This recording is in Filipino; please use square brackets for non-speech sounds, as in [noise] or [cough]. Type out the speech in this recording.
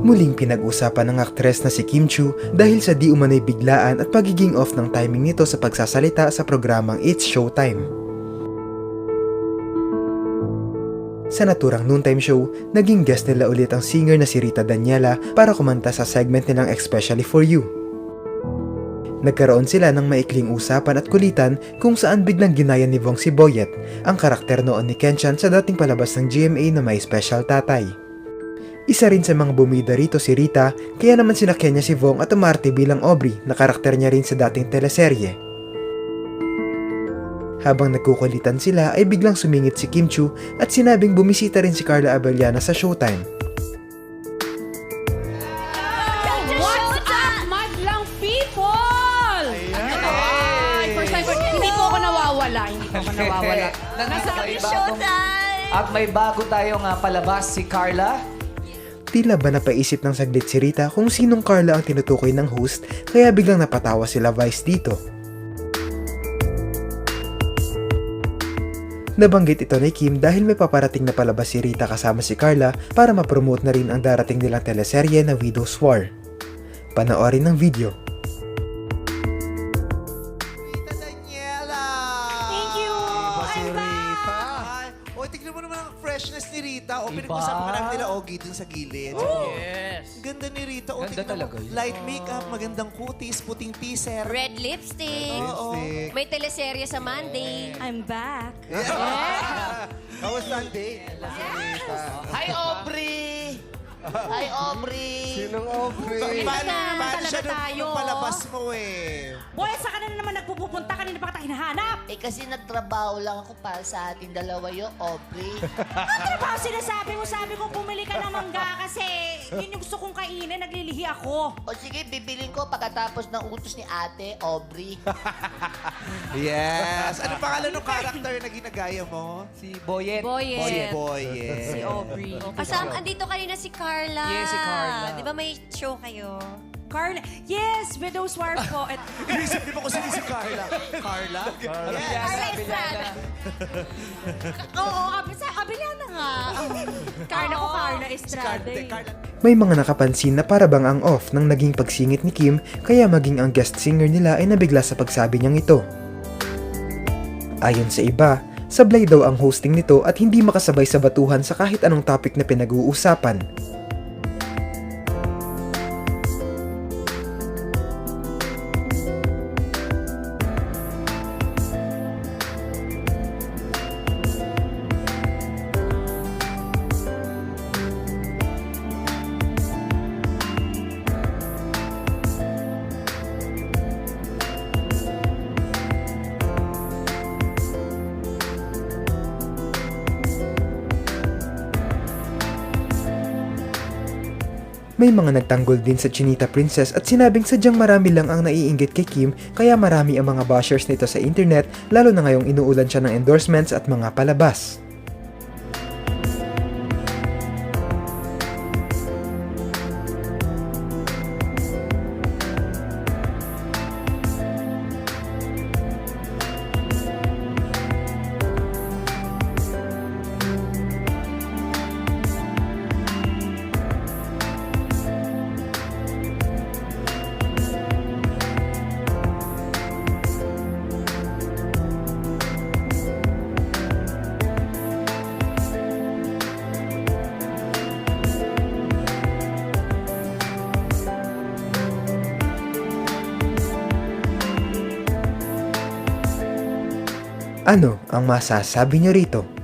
Muling pinag-usapan ng aktres na si Kim Chu dahil sa di umano'y biglaan at pagiging off ng timing nito sa pagsasalita sa programang It's Showtime. Sa naturang noontime show, naging guest nila ulit ang singer na si Rita Daniela para kumanta sa segment nilang Especially For You. Nagkaroon sila ng maikling usapan at kulitan kung saan biglang ginaya ni Vong si Boyet, ang karakter noon ni Kenchan sa dating palabas ng GMA na may special tatay. Isa rin sa mga bumida rito si Rita, kaya naman sinakyan niya si Vong at umarte bilang Aubrey na karakter niya rin sa dating teleserye. Habang nagkukulitan sila ay biglang sumingit si Kim Chu at sinabing bumisita rin si Carla Abellana sa Showtime. What's up, madlang people? Ay, first time ko, hindi po ako nawawala. Hindi po ako nawawala. [laughs] Nasa bagong, at may bago tayong ah, palabas si Carla. Tila ba napaisip ng saglit si Rita kung sinong Carla ang tinutukoy ng host kaya biglang napatawa sila Vice dito. Nabanggit ito ni Kim dahil may paparating na palabas si Rita kasama si Carla para mapromote na rin ang darating nilang teleserye na Widow's War. Panoorin ng video. Rita. O, pinag-usapan ka namin nila Ogie dun sa gilid. Yes. Ang Ganda ni Rita. O, Ganda tignan talaga mo. yun. Light makeup, magandang kutis, puting teaser. Red lipstick. Oo. May teleserye sa Monday. I'm back. How was Sunday? Hi, Aubrey! [laughs] Hi, Aubrey! Sinong Aubrey? Paano, naman paano siya nung, tayo? nung palabas mo eh? Boy, saan ka na naman nagpupunta? Kanina pa kita hinahanap. Eh kasi nagtrabaho lang ako para sa ating dalawa yung Aubrey. Ano [laughs] ang sinasabi mo? Sabi ko, pumili ka ng mangga kasi yun yung gusto kong kainin. Naglilihi ako. O sige, bibilin ko pagkatapos ng utos ni ate, Aubrey. [laughs] Yes. Ano pangalan ng character na ginagaya mo? Si Boyet. Boyet. Si Boy, yes. Si Aubrey. Kasama, andito kanina si Carla. Yes, si Carla. Di ba may show kayo? Carla. Yes, Widow's War po. At [laughs] Inisip niyo ba kung sino si Carla? Carla? Yes. Carla Estrada. [laughs] Oo, abi, sa kabila na nga. [laughs] Carla ko, Carla Estrada. Carla, eh. Carla. May mga nakapansin na para bang ang off ng naging pagsingit ni Kim kaya maging ang guest singer nila ay nabigla sa pagsabi niyang ito. Ayon sa iba, sablay daw ang hosting nito at hindi makasabay sa batuhan sa kahit anong topic na pinag-uusapan. May mga nagtanggol din sa Chinita Princess at sinabing sadyang marami lang ang naiinggit kay Kim kaya marami ang mga bashers nito sa internet lalo na ngayong inuulan siya ng endorsements at mga palabas. Ano ang masasabi niyo rito?